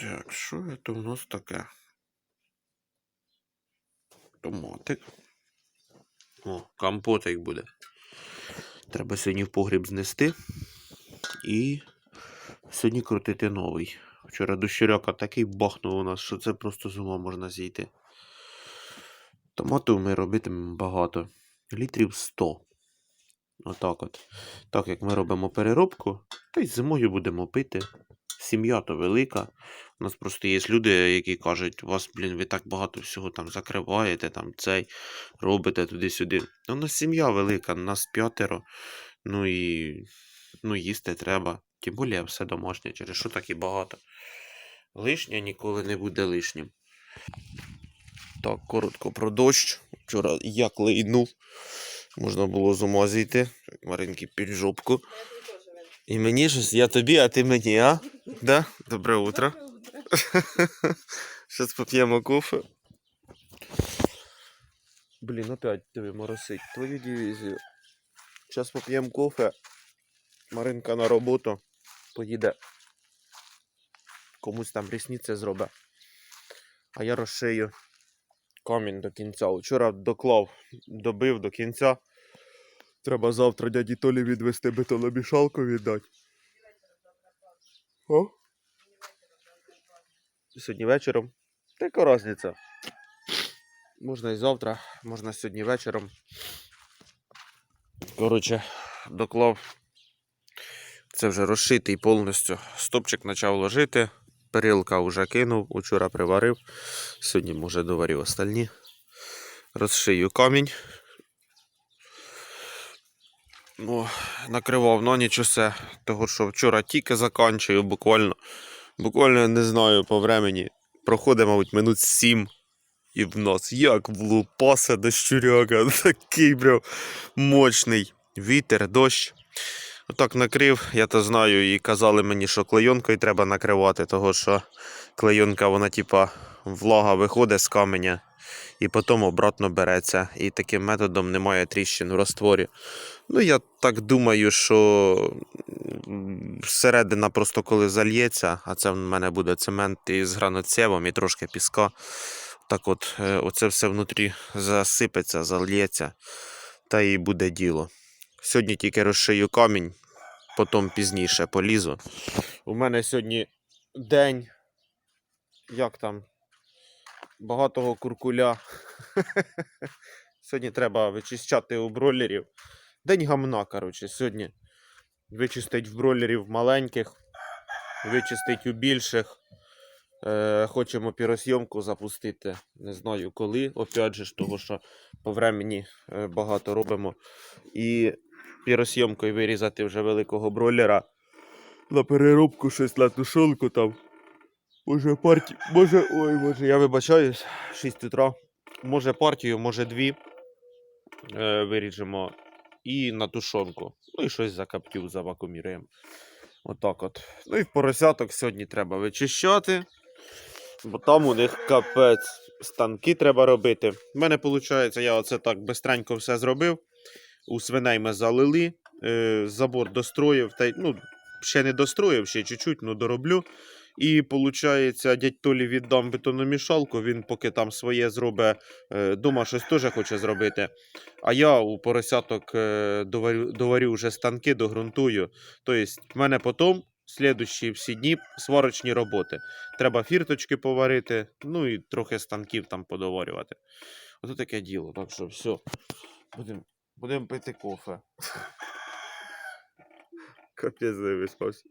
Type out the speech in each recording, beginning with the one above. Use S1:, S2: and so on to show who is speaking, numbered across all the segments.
S1: Так, що це у нас таке? Томатик. О, компотик буде. Треба сьогодні в погріб знести. І сьогодні крутити новий. Вчора дощуряка такий бахнув у нас, що це просто з ума можна зійти. Томату ми робитимемо багато. Літрів 100. Отак от. Так як ми робимо переробку, та й зимою будемо пити. Сім'я то велика. У нас просто є люди, які кажуть, у вас, блін, ви так багато всього там закриваєте, там цей, робите туди-сюди. У нас сім'я велика, нас п'ятеро. Ну і ну, їсти треба. Тим більше все домашнє, через що так і багато. Лишнє ніколи не буде лишнім. Так, коротко про дощ. Вчора як лейнув. Можна було з ума зійти. Маринки під. І мені щось, я тобі, а ти мені, а? Да? Добре утро. Зараз поп'ємо кофе. Блін, опять диви моросить. Твою дивізію. Зараз поп'ємо кофе. Маринка на роботу. Поїде. Комусь там рісниці зробить. А я розшию камінь до кінця. Вчора доклав, добив до кінця. Треба завтра дяді Толі відвести бетономішалку віддати. О? Сьогодні вечором. Та яка різниця? Можна і завтра, можна сьогодні вечором. Коротше, доклав. Це вже розшитий повністю. Стопчик почав ложити. Перилка вже кинув, учора приварив. Сьогодні, може, доварю остальні. Розшию камінь. Ну, накривав на ніч усе, того що вчора тільки заканчую, буквально, буквально не знаю по времені. Проходить, мабуть, минут сім. І в нас як влупаса до щуряка, такий прям мощний вітер, дощ. Отак накрив, я то знаю, і казали мені, що клейонкою треба накривати, того що клейонка, вона типа влага виходить з каменя і потім обратно береться. І таким методом немає тріщин у растворі. Ну, я так думаю, що м, середина просто коли зальється, а це в мене буде цемент із граноцевом і трошки піска. Так от, е, оце все внутрі засипеться, зальється, та і буде діло. Сьогодні тільки розшию камінь, потім пізніше полізу. У мене сьогодні день. Як там? Багатого куркуля. Сьогодні треба вичищати у бройлерів. День гамна, коротше, сьогодні. Вичистить в бройлерів маленьких, вичистить у більших. Е, хочемо піросйомку запустити. Не знаю коли. Опять же, того, що по времені е, багато робимо. І піросйомкою вирізати вже великого бройлера. На переробку щось на тушонку там. Може партію. Може. Ой, може, я вибачаюсь. 6 утра. Може партію, може дві. Е, виріжемо. І на тушонку. Ну і щось закаптю, завакуміруємо. Отак от. Ну і в поросяток сьогодні треба вичищати. Бо там у них капець. Станки треба робити. У мене виходить, я оце так бистренько все зробив. У свиней ми залили, е, забор достроїв, та ну, ще не достроїв, ще чуть-чуть, ну дороблю. І виходить, дядь Толі віддам бетономішалку, він поки там своє зробить, е, дома щось теж хоче зробити. А я у поросяток е, доварю, доварю вже станки, догрунтую. Тобто, в мене потім слідущі всі дні сварочні роботи. Треба фірточки поварити, ну і трохи станків там подоварювати. Ото таке діло. Так що все. Будемо будем пити кофе. Капець не виспався.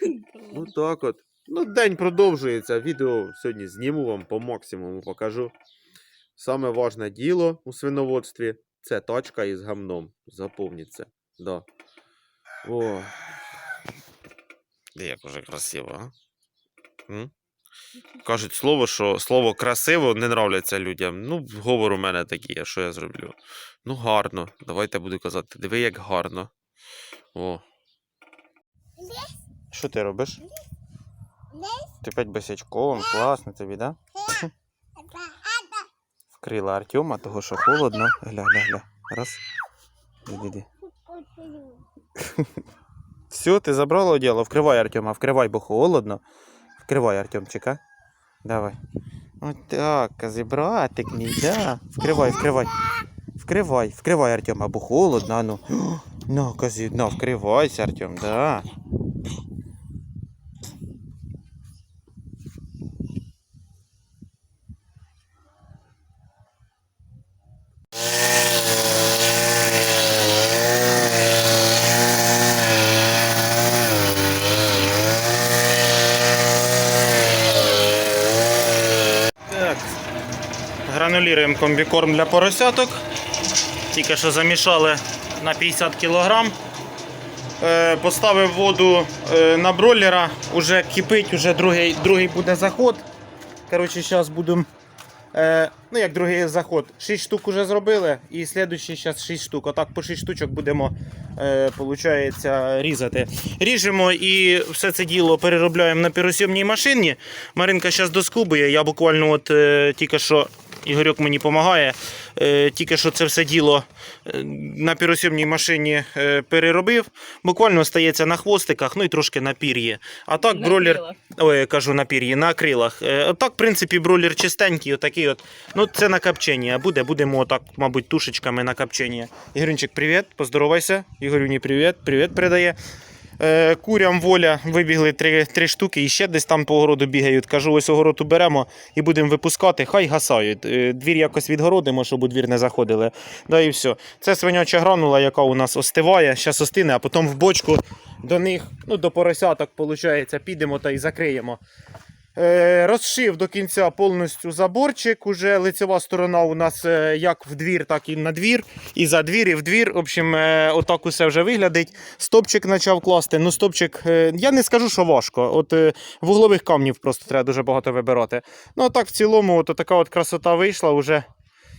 S1: Ну так от. Ну, день продовжується. Відео сьогодні зніму вам по максимуму покажу. Саме важне діло у свиноводстві це тачка із гамном. Запомніть це. Да. О. Як уже красиво, а? М? Кажуть слово, що слово красиво не нравляться людям. Ну, говор у мене такий, а що я зроблю? Ну, гарно. Давайте буду казати. Диви, як гарно. О. Що ти робиш? Ти п'ять босячковим, класно тобі, да? Вкрила Артема, того що холодно. Гля, гля, гля. Раз. Іди, іди. Все, ти забрала оділо, вкривай, Артема, вкривай, бо холодно.
S2: Вкривай, Артемчик, а? Давай. От так, братик мій, да. Вкривай, вкривай. Вкривай, вкривай, Артем, або холодно, а ну. О, На, казі, на, вкривайся, Артем, да. Так. Гранулюємо комбікорм для поросяток. Тільки що замішали на 50 кг. Е, поставив воду е, на бройлера, уже кипить, уже другий, другий буде заход. Коротше, зараз будемо. Е, ну, як другий заход. 6 штук вже зробили, і слідуючий зараз 6 штук. Отак по 6 штучок будемо е, різати. Ріжемо і все це діло переробляємо на піросйомній машині. Маринка зараз доскубує. Я буквально от тільки що Ігорьок мені допомагає. Е, тільки що це все діло е, на піросйомній машині е, переробив. Буквально стається на хвостиках, ну і трошки на пір'ї. А так
S3: На
S2: бролер.
S3: крилах.
S2: Ой, я кажу на пір'ї, на крилах. Е, так, в принципі, бролер чистенький, отакий от. Ну, це на копчення буде. Будемо отак, мабуть, тушечками на копчення. Ігорюнчик, привіт, поздоровайся. Ігорюні, привіт, привіт передає. Е, курям воля вибігли три, три штуки і ще десь там по огороду бігають. Кажу, ось огород уберемо і будемо випускати, хай гасають. Е, Двір якось відгородимо, щоб у двір не заходили. Да і все. Це свиняча гранула, яка у нас остиває, зараз остине, а потім в бочку до них, ну до поросяток, виходить, підемо та й закриємо. Е, розшив до кінця повністю заборчик. Уже лицева сторона у нас е, як в двір, так і на двір. І за двір, і в двір. В общем, е, отак усе вже виглядить. Стопчик почав класти. Ну, стопчик, я не скажу, що важко. От вуглових камнів просто треба дуже багато вибирати. Ну, а так в цілому, от така от красота вийшла вже.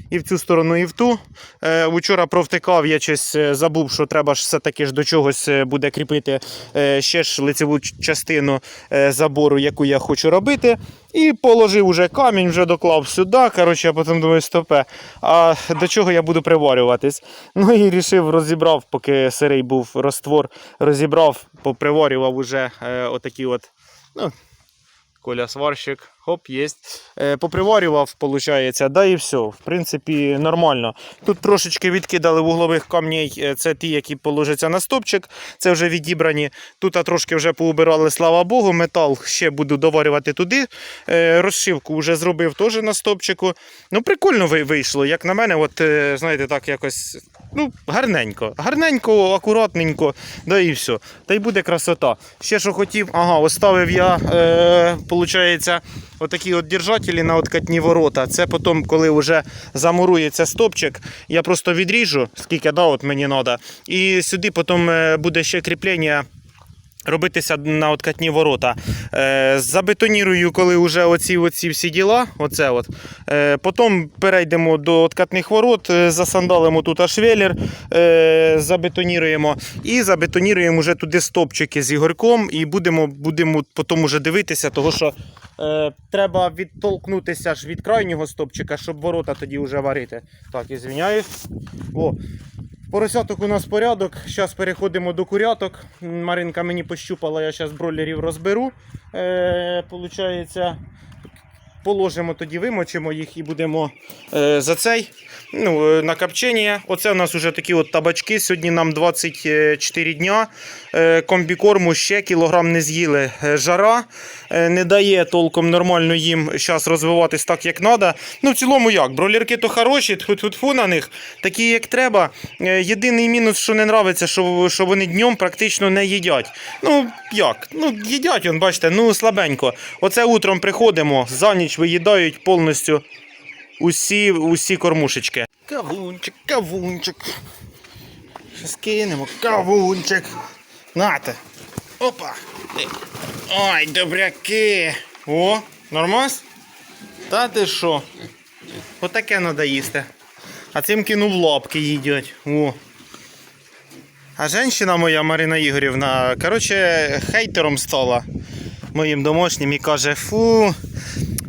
S2: І в цю сторону, і в ту. Е, вчора провтикав, я щось е, забув, що треба ж все-таки ж до чогось е, буде кріпити ще ж лицеву частину забору, яку я хочу робити. І положив уже камінь, вже доклав сюди. Коротше, я потім думаю, стопе. А до чого я буду приварюватись? Ну і рішив, розібрав, поки сирий був розтвор, розібрав, поприварював уже отакі от. Ну, Коля сварщик, хоп, єсть. Е, поприварював, виходить, да і все. В принципі, нормально. Тут трошечки відкидали вуглових камней, е, це ті, які положаться на стопчик, це вже відібрані. Тут трошки вже поубирали, слава Богу, метал ще буду доварювати туди. Е, розшивку вже зробив теж на стопчику. Ну, прикольно вийшло. Як на мене, от, знаєте, так якось ну, гарненько. Гарненько, акуратненько, да і все. Та й буде красота. Ще що хотів, ага, оставив я, е, отакі от держателі на откатні ворота. Це потім, коли вже замурується стопчик, я просто відріжу, скільки да, от мені треба. І сюди потім е, буде ще кріплення. Робитися на откатні ворота. Е, забетонірую, коли вже оці, оці всі діла. Оце от. Е, потім перейдемо до откатних ворот, е, засандалимо тут аж велір, е, забетоніруємо і забетоніруємо вже туди стопчики з ігорком і будемо, будемо потім уже дивитися, того що е, треба відтолкнутися аж від крайнього стопчика, щоб ворота тоді вже варити. Так, і звиняюсь. О, Поросяток у нас порядок. Зараз переходимо до куряток. Маринка мені пощупала, я зараз бройлерів розберу. Е, положимо тоді, вимочимо їх і будемо е, за цей ну, е, на. Оце у нас вже такі от табачки. Сьогодні нам 24 дня. Е, комбікорму ще кілограм не з'їли. Е, Жара не дає толком нормально їм зараз розвиватись так, як треба. Ну, в цілому як, бройлерки то хороші, тьфу-тьфу на них, такі як треба. Єдиний мінус, що не нравиться, що, що вони днем практично не їдять. Ну, як? Ну, їдять, он, бачите, ну слабенько. Оце утром приходимо, за ніч виїдають повністю усі, усі кормушечки. Кавунчик, кавунчик. Щас кинемо, кавунчик. Нате. Опа. Ой, добряки. О, нормас? Та ти що? Отаке треба їсти. А цим кинув лапки їдять. О. А жінка моя Марина Ігорівна, коротше, хейтером стала моїм домашнім і каже: фу,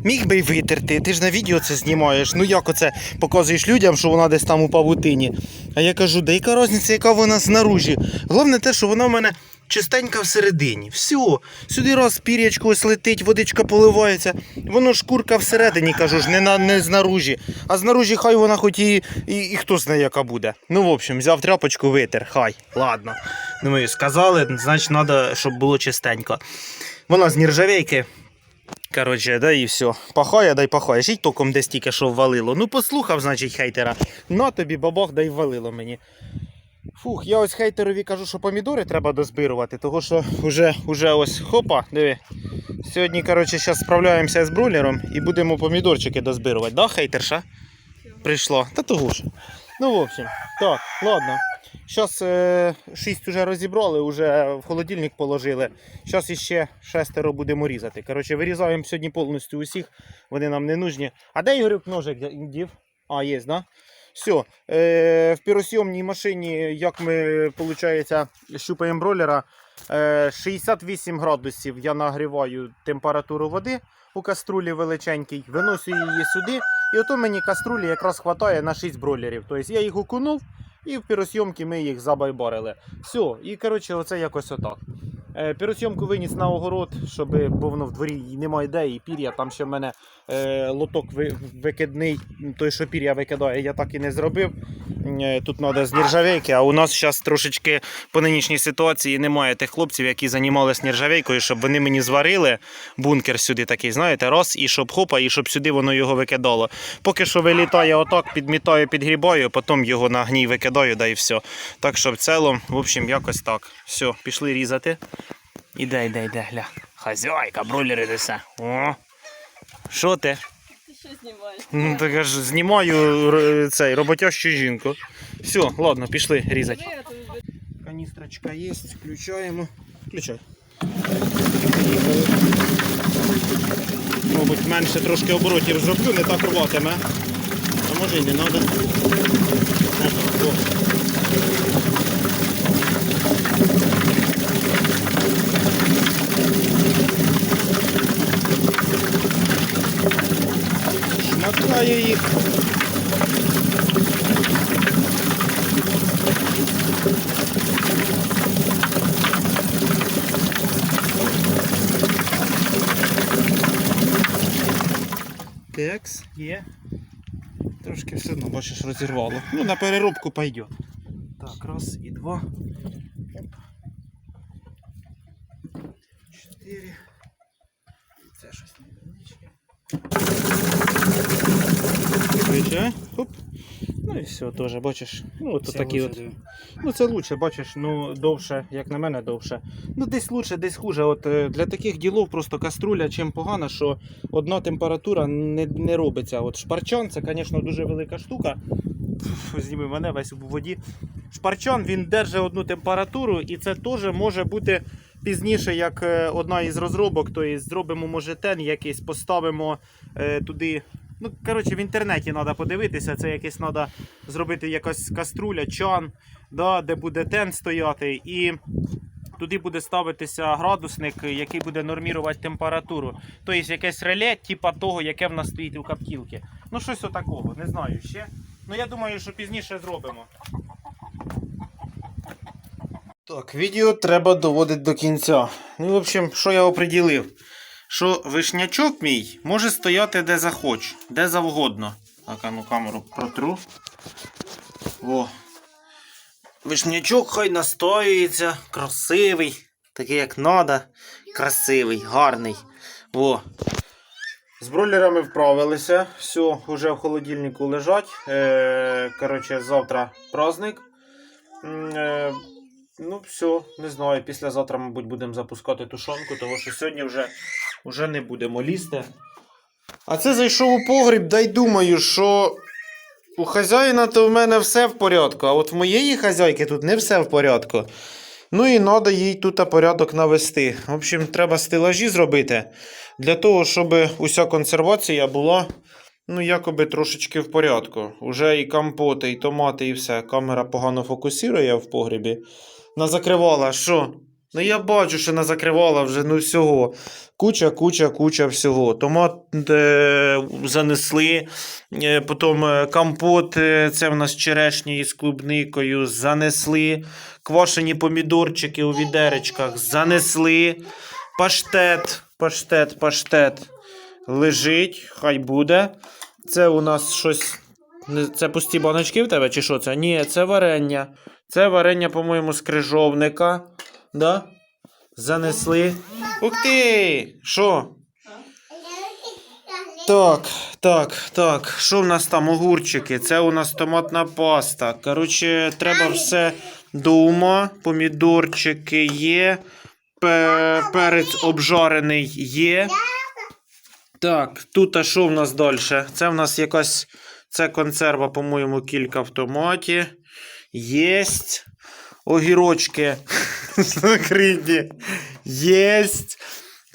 S2: міг би й витерти, ти ж на відео це знімаєш. Ну як оце показуєш людям, що вона десь там у павутині. А я кажу, да яка різниця, яка вона знаружі. Головне те, що вона в мене чистенька всередині. Все, сюди раз пір'ячко ось летить, водичка поливається. Воно шкурка всередині, кажу ж, не, на, не знаружі. А знаружі хай вона хоч і, і, і хто знає, яка буде. Ну, в общем, взяв тряпочку, витер, хай, ладно. Ну, ми сказали, значить, треба, щоб було чистенько. Вона з нержавейки. Коротше, да і все. Пахає, дай пахає. Жіть током десь тільки що ввалило. Ну, послухав, значить, хейтера. На тобі бабах, дай ввалило мені. Фух, я ось хейтерові кажу, що помідори треба дозбирувати, того що вже, вже ось хопа, диви. Сьогодні, коротше, зараз справляємося з брулером і будемо помідорчики дозбирувати. Да, хейтерша? Прийшла. Та того ж. Ну, в общем, так, ладно. Зараз е, 6 вже розібрали, вже в холодильник положили. Зараз іще шестеро будемо різати. Коротше, вирізаємо сьогодні повністю усіх, вони нам не нужні. А де Ігорюк ножик дів? А, є, да? Все. Е, в піросйомній машині, як ми, виходить, щупаємо бролера, е, 68 градусів я нагріваю температуру води у каструлі величенькій, виношу її сюди, і ото мені каструлі якраз вистачає на 6 бролерів. Тобто я їх окунув, і в піросйомки ми їх забайбарили. Все, і коротше, оце якось отак. Е, Піросйомку виніс на огород, щоб бо воно в дворі немає де, і пір'я. Там ще в мене е, лоток ви- викидний, той, що пір'я викидає, я так і не зробив. Е, Тут треба з нержавейки, а у нас зараз трошечки по нинішній ситуації немає тих хлопців, які займалися нержавейкою, щоб вони мені зварили бункер сюди такий, знаєте, раз, і щоб хопа, і щоб сюди воно його викидало. Поки що вилітає отак, підмітаю, підгрібаю, потім його на гній викидаю, да і все. Так що в цілому, в общем, якось так. Все, пішли різати. Іде, іде, іде, гля. Хазяйка, бройлери несе. О. Що ти?
S3: Ти що знімаєш?
S2: Ну, так я ж знімаю р- цей роботящу жінку. Все, ладно, пішли різати. Каністрочка є, включаємо. Включай. Мабуть, менше трошки оборотів зроблю, не так рватиме. А може і не треба. Шматкаю їх. Текс, є. Трошки все одно, бачиш, розірвало. Ну, на переробку пойдет. Так, раз і два. Чотири. Це щось невеличке. Включай. Ну і все, теж, бачиш. Ну, от такі от. Ну це лучше, бачиш, ну довше, як на мене, довше. Ну десь лучше, десь хуже. От е, для таких ділов просто каструля чим погано, що одна температура не, не робиться. От шпарчан це, звісно, дуже велика штука. Фу, Зніми мене весь у воді. Шпарчан він держить одну температуру, і це теж може бути пізніше, як е, одна із розробок. Тобто зробимо, може, тен якийсь, поставимо е, туди. Ну, коротше, в інтернеті треба подивитися, це якесь треба зробити якась каструля, чан, да, де буде тен стояти, і туди буде ставитися градусник, який буде нормірувати температуру. Тобто якесь реле, типа того, яке в нас стоїть у каптілки. Ну, щось отакого, не знаю ще. Ну, я думаю, що пізніше зробимо. Так, відео треба доводити до кінця. Ну, в общем, що я оприділив? Що вишнячок мій може стояти де захочу, де завгодно. Так, а ну камеру протру. О. Вишнячок хай настоюється, красивий, такий як надо. Красивий, гарний. О. З бройлерами вправилися. Все, вже в холодильнику лежать. Е, коротше, завтра праздник. Е, ну, все, не знаю. Післязавтра, мабуть, будемо запускати тушонку, тому що сьогодні вже, вже не будемо лізти. А це зайшов у погріб, дай думаю, що у хазяїна то в мене все в порядку, а от в моєї хазяйки тут не все в порядку. Ну і треба їй тут порядок навести. В общем, треба стелажі зробити для того, щоб уся консервація була ну, якоби трошечки в порядку. Уже і компоти, і томати, і все. Камера погано фокусує в погрібі. Назакривала, що? Ну я бачу, що назакривала вже ну всього. Куча, куча, куча всього. Томат е, занесли, е, потім е, компот, е, це в нас черешні із клубникою, занесли. Квашені помідорчики у відеречках занесли. Паштет, паштет, паштет лежить, хай буде. Це у нас щось. Це пусті баночки в тебе, чи що це? Ні, це варення. Це варення, по-моєму, з крижовника. Да? Занесли. Ух ти! Що? Так, так, так. Що в нас там? Огурчики? Це у нас томатна паста. Коротше, треба все до ума. Помідорчики є. Пе- перець обжарений є. Так, тут а що в нас далі? Це в нас якась. Це консерва, по-моєму, кілька в томаті. Єсть. Огірочки закриті. Єсть.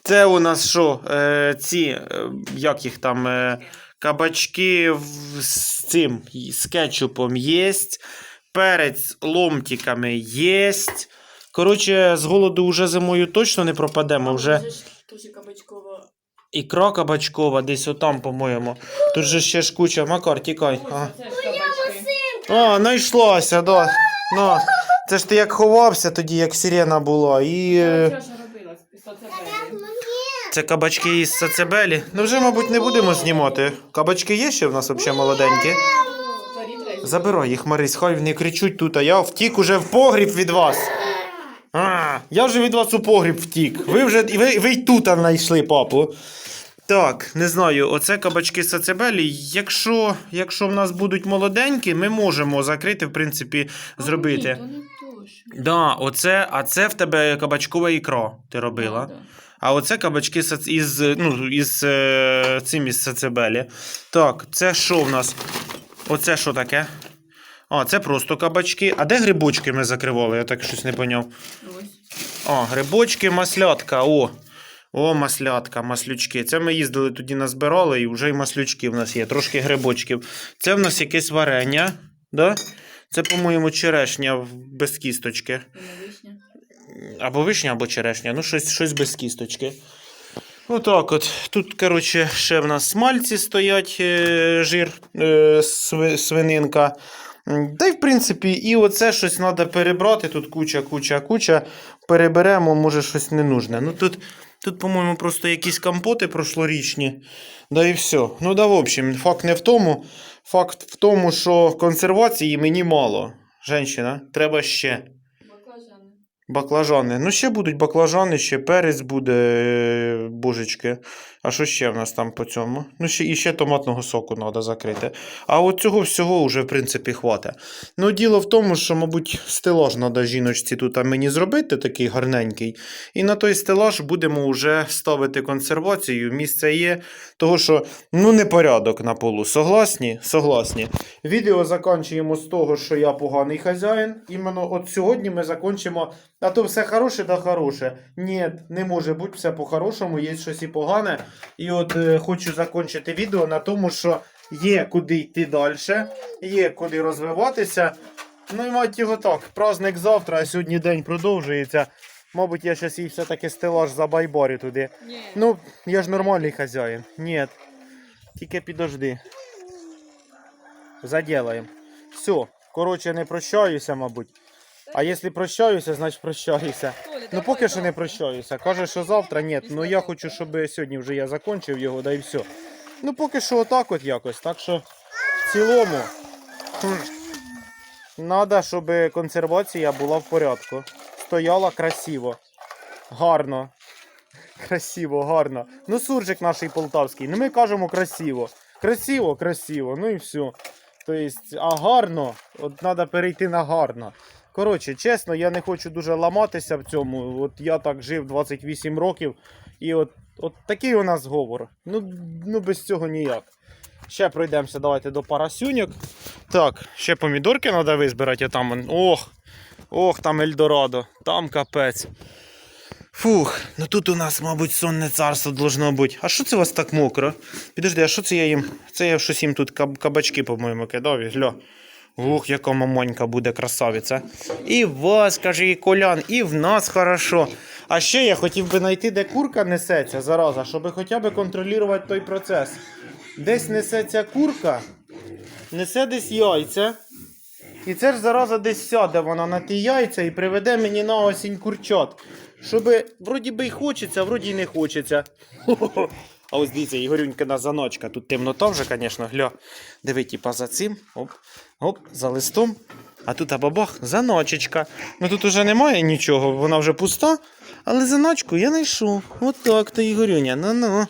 S2: Це у нас що? Е, ці, е, як їх там, е, кабачки в, з цим з кетчупом єсть. Перець ломтиками єсть. Коротше, з голоду вже зимою точно не пропадемо. Вже
S3: кабачкова.
S2: ікра кабачкова, десь отам, по-моєму. Тут же ще ж куча. Макар, тікай.
S3: Ось
S2: А,
S3: ж
S2: а знайшлася, да. Ну, це ж ти як ховався тоді, як сирена була. І. Е,
S3: вчора ж робила з соцебелі.
S2: Це кабачки із сацебелі. Ну вже, мабуть, не будемо знімати. Кабачки є ще в нас взагалі молоденькі. Забирай їх, Марись, хай вони кричуть тут, а я втік уже в погріб від вас. А, я вже від вас у погріб втік. Ви вже ви, ви й тут знайшли, папу. Так, не знаю, оце кабачки сацебелі. Якщо, якщо в нас будуть молоденькі, ми можемо закрити, в принципі, зробити.
S3: Ні, то не то ж.
S2: Да, оце, а це в тебе кабачкова ікра ти робила.
S3: Да, да.
S2: А оце кабачки із, ну, із е, цим із сацебелі. Так, це що в нас? Оце що таке? А, це просто кабачки. А де грибочки ми закривали? Я так щось не поняв.
S3: Ось.
S2: А, грибочки, маслятка. О, о, маслятка, маслючки. Це ми їздили тоді назбирали, і вже й маслючки в нас є, трошки грибочків. Це в нас якесь варення. Да? Це, по-моєму, черешня без кісточки.
S3: Вишня.
S2: Або вишня, або черешня, ну щось, щось без кісточки. Отак от. Тут, коротше, ще в нас смальці стоять, е, жир, е, свининка. Та й, в принципі, і оце щось треба перебрати. Тут куча, куча, куча. Переберемо, може, щось не нужне. Ну тут, тут по-моєму, просто якісь компоти прошлорічні. Да і все. Ну да, в общем, факт не в тому. Факт в тому, що консервації мені мало. Женщина, треба ще.
S3: Баклажани.
S2: Ну, ще будуть баклажани, ще перець буде, е, божечки. А що ще в нас там по цьому? Ну, ще, і ще томатного соку треба закрити. А от цього всього вже, в принципі, хватить. Ну, діло в тому, що, мабуть, стелаж треба жіночці тут мені зробити, такий гарненький. І на той стелаж будемо вже ставити консервацію. Місце є. Того, що ну непорядок на полу. Согласні? Согласні. Відео закінчуємо з того, що я поганий хазяїн. Іменно от сьогодні ми закінчимо. А то все хороше да хороше. Ні, не може бути все по-хорошому, є щось і погане. І от е, хочу закінчити відео на тому, що є куди йти далі, є куди розвиватися. Ну і мать його так, праздник завтра, а сьогодні день продовжується. Мабуть, я щас їй все-таки стелаж забайборю туди.
S3: Ні.
S2: Ну, я ж нормальний хазяїн. Ні. Тільки підожди. Заделаем. Все. Коротше, не прощаюся, мабуть. А якщо прощаюся, значить прощаюся. Ну поки що не прощаюся. Каже, що завтра ні. Ну я хочу, щоб сьогодні вже я закінчив його, да і все. Ну поки що отак от якось. Так що в цілому. Треба, щоб консервація була в порядку. Стояла красиво. Гарно. Красиво, гарно. Ну, суржик наш полтавський. Ну, ми кажемо красиво. Красиво, красиво. Ну і все. Тобто, а гарно, от треба перейти на гарно. Коротше, чесно, я не хочу дуже ламатися в цьому. От я так жив 28 років, і от, от такий у нас говор. Ну, ну без цього ніяк. Ще пройдемося, давайте до парасюньок. Так, ще помідорки треба визбирати, а там. Ох, ох, там Ельдорадо, там капець. Фух, ну тут у нас, мабуть, сонне царство должно бути. А що це у вас так мокро? Підожди, а що це я їм? Це я щось їм тут каб- кабачки, по-моєму, кидав. Гля. Ух, яка мамонька буде красавиця. І вас, каже, і колян, і в нас хорошо. А ще я хотів би знайти, де курка несеться зараза, щоб хоча б контролювати той процес. Десь несеться курка, несе десь яйця. І це ж зараза десь сяде вона на ті яйця і приведе мені на осінь курчат. Щоб вроді би й хочеться, вроді й не хочеться. А ось дивіться, Ігорюнькина заночка. Тут темнота вже, звісно, гля. Диви, типа за цим. Оп, оп, за листом. А тут абабах, заночечка. Ну тут уже немає нічого, вона вже пуста. Але заночку я знайшов. От так то Ігорюня. Ну-ну.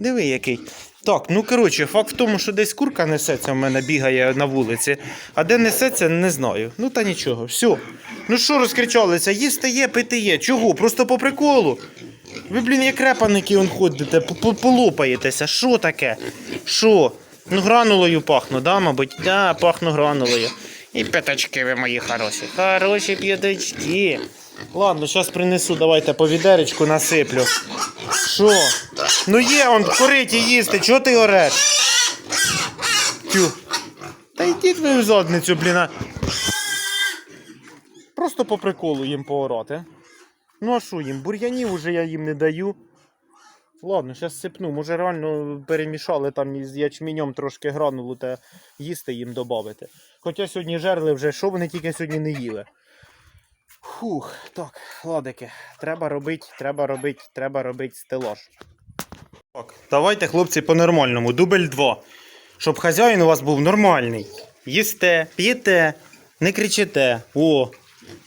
S2: Диви який. Так, ну коротше, факт в тому, що десь курка несеться в мене бігає на вулиці, а де несеться, не знаю. Ну та нічого, все. Ну що розкричалися? Їсти є, пити є. Чого? Просто по приколу. Ви, блін, як репаники он ходите, по- по- полопаєтеся. Що таке? Що? Ну, гранулою пахну, да, мабуть? Да, пахну гранулою. І п'ятачки ви мої хороші. Хороші п'ятачки. Ладно, зараз принесу, давайте по відеречку насиплю. Що? Ну є, он кориті їсти, чого ти ореш? Тю. Та йдіть ви в задницю, блін. Просто по приколу їм поорати. Ну а що їм? Бур'янів уже я їм не даю. Ладно, зараз сипну. Може реально перемішали там із ячменем трошки гранулу та їсти їм додати. Хоча сьогодні жерли вже, що вони тільки сьогодні не їли. Фух, так, ладики, треба робити, треба робити, треба робити стелаж. Так, давайте, хлопці, по-нормальному. Дубль 2. Щоб хазяїн у вас був нормальний. Їсте, п'єте, не кричите. О,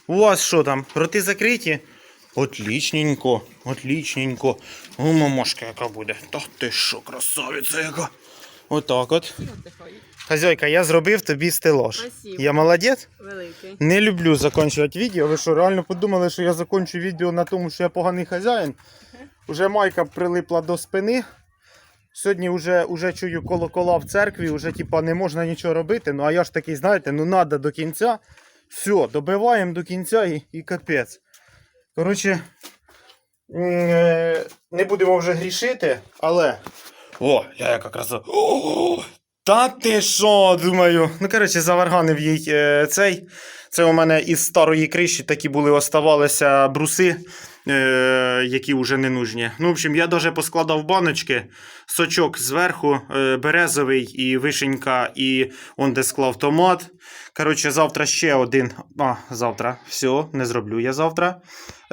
S2: у вас що там? Роти закриті? Отлічненько, отлічненько. О, мамашка яка буде. Та ти що, красавиця яка. Отак от. Хазяйка, я зробив тобі стелаж.
S3: Спасибо.
S2: Я молодець?
S3: Великий.
S2: Не люблю закінчувати відео. Ви що, реально подумали, що я закінчу відео на тому, що я поганий хазяїн? Уже майка прилипла до спини. Сьогодні вже, уже чую колокола в церкві, вже типа не можна нічого робити. Ну а я ж такий, знаєте, ну надо до кінця. Все, добиваємо до кінця і, і капець. Коротше, е, не будемо вже грішити, але. О, я яка краса. О, та ти що, думаю. Ну, коротше, заварганив їй е, цей. Це у мене із старої криші такі були, оставалися бруси, які вже не нужні. Ну, в общем, я даже поскладав баночки, сочок зверху, е, березовий і вишенька, і он де склав томат. Коротше, завтра ще один. А, завтра. Все, не зроблю я завтра.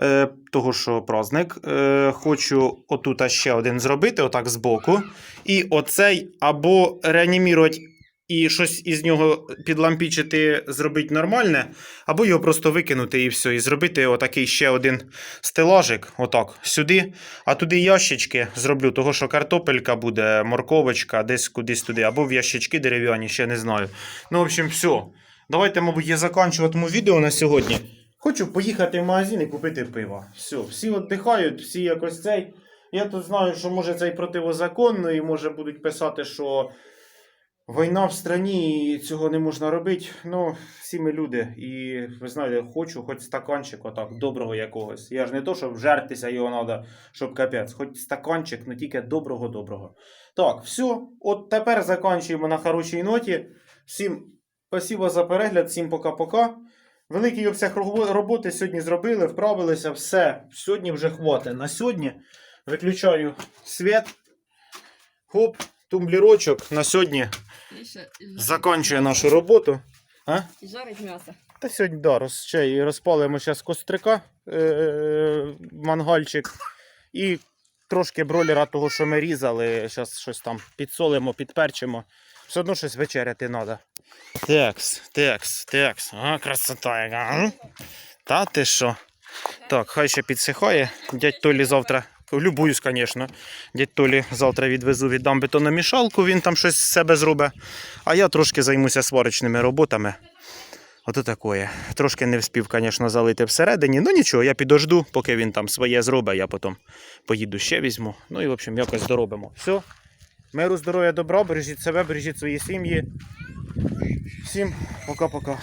S2: Е, того, що праздник. Е, хочу отут ще один зробити, отак збоку. І оцей або реанімірувати і щось із нього підлампічити, зробити нормальне, або його просто викинути і все. І зробити отакий ще один стелажик, отак, сюди. А туди ящички зроблю, того що картопелька буде, морковочка, десь кудись туди, або в ящички дерев'яні, ще не знаю. Ну, в общем, все. Давайте, мабуть, я закінчуватиму відео на сьогодні. Хочу поїхати в магазин і купити пиво. Все, всі віддихають, всі якось цей. Я тут знаю, що може це і противозаконно, і може будуть писати, що війна в страні і цього не можна робити. Ну, всі ми люди. І ви знаєте, хочу хоч стаканчик отак, доброго якогось. Я ж не то, щоб жертися його треба, щоб капець. Хоч стаканчик, ну тільки доброго-доброго. Так, все. От тепер закінчуємо на хорошій ноті. Всім спасибо за перегляд, всім пока-пока. Великий обсяг роботи сьогодні зробили, вправилися, все. Сьогодні вже хватить. На сьогодні виключаю світ. Хоп, тумблірочок на сьогодні закінчує нашу роботу. А?
S3: жарить м'ясо.
S2: Та сьогодні да, роз, ще й розпалимо зараз кострика, е, мангальчик. І трошки бролера того, що ми різали. Зараз щось там підсолимо, підперчимо. Все одно щось вечеряти треба. Текс, текс, текс. А, красота яка. Та ти що? Так, хай ще підсихає. Дядь Толі завтра. Любуюсь, звісно. Дядь Толі завтра відвезу, віддам бетономішалку, він там щось з себе зробить. А я трошки займуся сварочними роботами. Ото такое. Трошки не вспів, звісно, залити всередині. Ну нічого, я підожду, поки він там своє зробить, я потім поїду ще візьму. Ну і, в общем, якось доробимо. Все. Миру, здоров'я, добра, бережіть себе, бережіть свої сім'ї. Всім пока-пока.